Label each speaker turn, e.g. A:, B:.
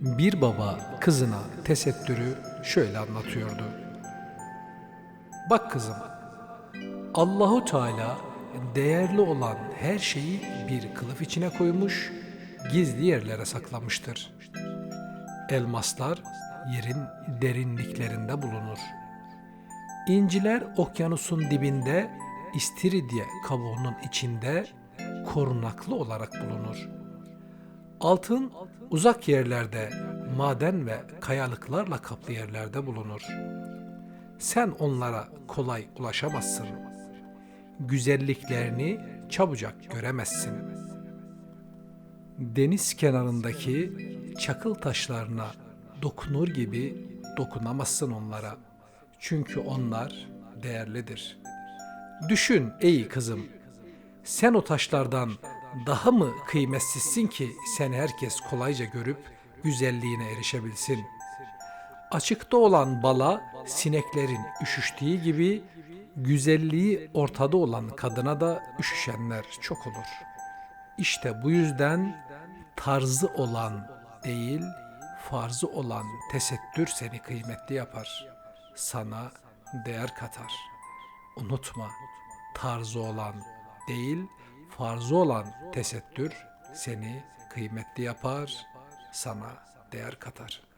A: Bir baba kızına tesettürü şöyle anlatıyordu. Bak kızım, Allahu Teala değerli olan her şeyi bir kılıf içine koymuş, gizli yerlere saklamıştır. Elmaslar yerin derinliklerinde bulunur. İnciler okyanusun dibinde, istiridye kabuğunun içinde korunaklı olarak bulunur. Altın uzak yerlerde, maden ve kayalıklarla kaplı yerlerde bulunur. Sen onlara kolay ulaşamazsın. Güzelliklerini çabucak göremezsin. Deniz kenarındaki çakıl taşlarına dokunur gibi dokunamazsın onlara. Çünkü onlar değerlidir. Düşün ey kızım, sen o taşlardan daha mı kıymetsizsin ki sen herkes kolayca görüp güzelliğine erişebilsin? Açıkta olan bala sineklerin üşüştüğü gibi güzelliği ortada olan kadına da üşüşenler çok olur. İşte bu yüzden tarzı olan değil, farzı olan tesettür seni kıymetli yapar. Sana değer katar. Unutma, tarzı olan değil, farzı olan tesettür seni kıymetli yapar, sana değer katar.''